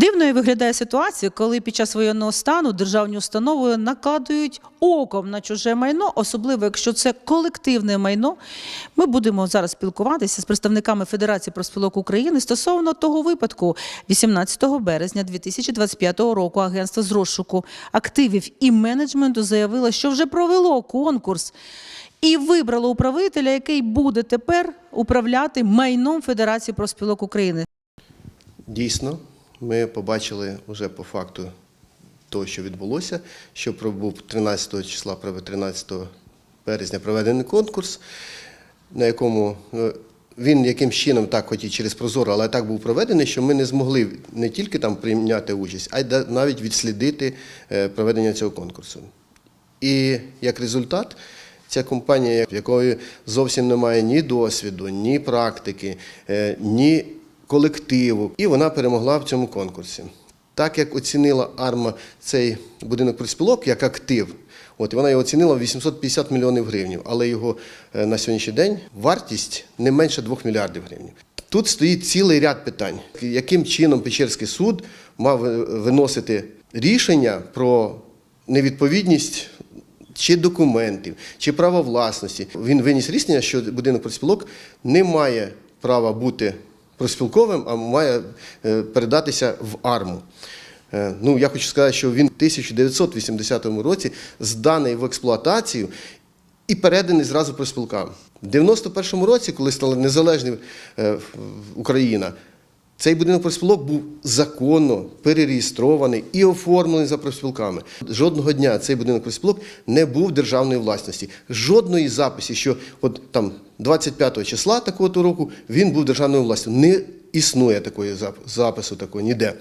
Дивною виглядає ситуація, коли під час воєнного стану державні установи накладують оком на чуже майно, особливо якщо це колективне майно. Ми будемо зараз спілкуватися з представниками Федерації профспілок України стосовно того випадку. 18 березня 2025 року агентство з розшуку активів і менеджменту заявило, що вже провело конкурс. І вибрало управителя, який буде тепер управляти майном Федерації профспілок України. Дійсно, ми побачили вже по факту того, що відбулося, що був 13 числа, 13 березня проведений конкурс, на якому е, він якимсь чином, так хоч і через Прозоро, але так був проведений, що ми не змогли не тільки там прийняти участь, а й навіть відслідити е, проведення цього конкурсу. І як результат, ця компанія, в якої зовсім немає ні досвіду, ні практики, е, ні колективу, і вона перемогла в цьому конкурсі. Так як оцінила Арма цей будинок профспілок як актив, от і вона його оцінила в 850 мільйонів гривень, але його е, на сьогоднішній день вартість не менше 2 мільярдів гривень. Тут стоїть цілий ряд питань, яким чином Печерський суд мав е, виносити рішення про невідповідність чи документів, чи права власності. Він виніс рішення, що будинок профспілок не має права бути профспілковим, а має е, передатися в арму. Е, Ну, я хочу сказати, що він в 1980 році зданий в експлуатацію і переданий зразу профспілкам. В 91-му році, коли стала незалежною е, Україна, цей будинок профспілок був законно перереєстрований і оформлений за профспілками. Жодного дня цей будинок профспілок не був державної власності. Жодної записі, що от там 25 числа такого року він був державною власністю. Не існує такої запису такого ніде.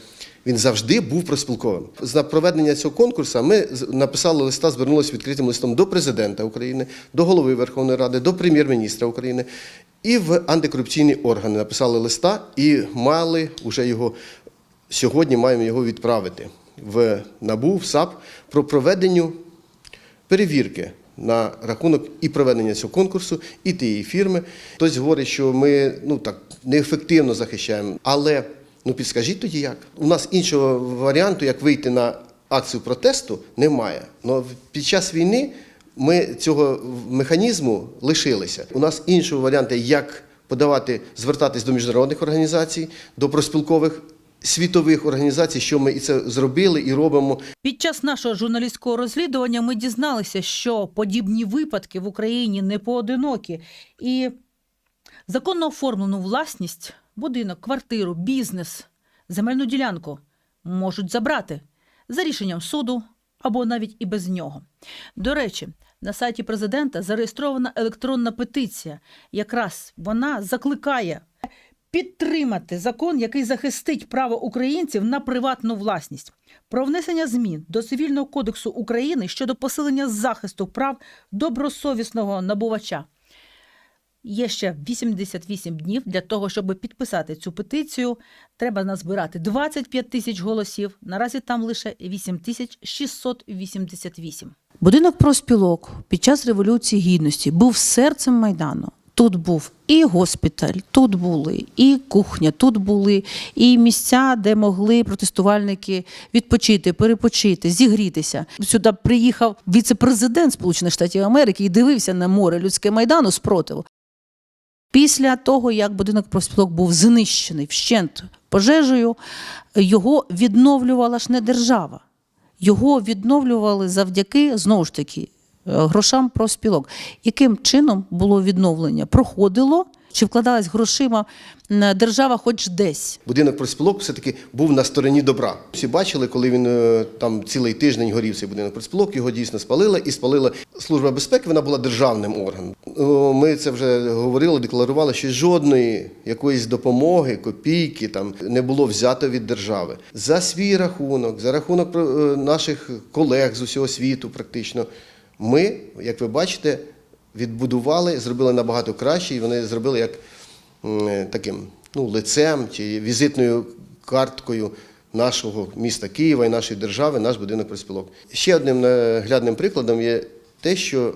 Він завжди був проспілковим. За проведення цього конкурсу ми написали листа, звернулися відкритим листом до президента України, до голови Верховної Ради, до прем'єр-міністра України і в антикорупційні органи написали листа і мали вже його сьогодні. Маємо його відправити в НАБУ, в САП про проведення перевірки на рахунок і проведення цього конкурсу, і тієї фірми. Хтось говорить, що ми ну так неефективно захищаємо. Але ну підскажіть тоді як? У нас іншого варіанту, як вийти на акцію протесту, немає. Но під час війни ми цього механізму лишилися. У нас іншого варіанту, як подавати, звертатись до міжнародних організацій, до проспілкових світових організацій, що ми і це зробили і робимо. Під час нашого журналістського розслідування ми дізналися, що подібні випадки в Україні не поодинокі. І законно оформлену власність, будинок, квартиру, бізнес, земельну ділянку можуть забрати за рішенням суду або навіть і без нього. До речі, на сайті президента зареєстрована електронна петиція. Якраз вона закликає підтримати закон, який захистить право українців на приватну власність, про внесення змін до цивільного кодексу України щодо посилення захисту прав добросовісного набувача. Є ще 88 днів для того, щоб підписати цю петицію. Треба назбирати 25 тисяч голосів. Наразі там лише 8 тисяч 688. Будинок проспілок під час Революції Гідності був серцем Майдану. Тут був і госпіталь, тут були і кухня, тут були і місця, де могли протестувальники відпочити, перепочити, зігрітися. Сюди приїхав віце-президент Сполучених Штатів Америки і дивився на море людське майдану спротиву. Після того, як будинок профспілок був знищений вщент пожежею, його відновлювала ж не держава. Його відновлювали завдяки знову ж таки е, грошам профспілок. Яким чином було відновлення? Проходило чи вкладалась грошима держава хоч десь? Будинок профспілок все-таки був на стороні добра. Всі бачили, коли він е, там цілий тиждень горів цей будинок профспілок, його дійсно спалили і спалила Служба безпеки, вона була державним органом. Ми це вже говорили, декларували, що жодної якоїсь допомоги, копійки там не було взято від держави. За свій рахунок, за рахунок е, наших колег з усього світу, практично, ми, як ви бачите, відбудували, зробили набагато краще, і вони зробили як е, таким ну, лицем чи візитною карткою нашого міста Києва і нашої держави, наш будинок профспілок. Ще одним наглядним прикладом є те, що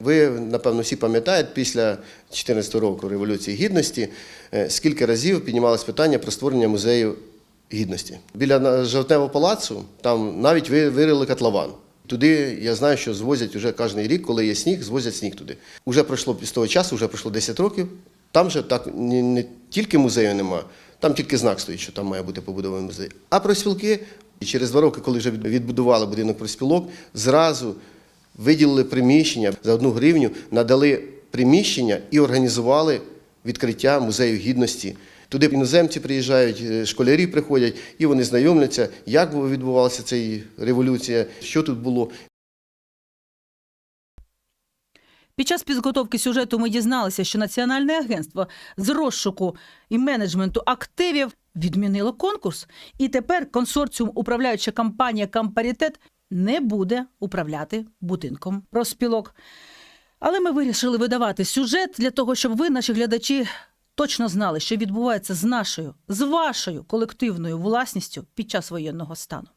ви, напевно, всі пам'ятаєте, після 2014 року Революції Гідності, е, скільки разів піднімалось питання про створення музею гідності. Біля жовтневого палацу там навіть ви- вирили котлован. Туди я знаю, що звозять вже кожен рік, коли є сніг, звозять сніг туди. Уже пройшло з того часу, вже пройшло 10 років. Там же так не, не тільки музею нема, там тільки знак стоїть, що там має бути побудований музей. А проспілки, і через два роки, коли вже відбудували будинок проспілок, зразу виділили приміщення за одну гривню, надали приміщення і організували відкриття музею гідності. Туди іноземці приїжджають, е, школярі приходять, і вони знайомляться, як відбувалася ця революція, що тут було. Під час підготовки сюжету ми дізналися, що Національне агентство з розшуку і менеджменту активів відмінило конкурс, і тепер консорціум управляюча компанія Кампарітет не буде управляти будинком розпілок. Але ми вирішили видавати сюжет для того, щоб ви, наші глядачі, точно знали, що відбувається з нашою, з вашою колективною власністю під час воєнного стану.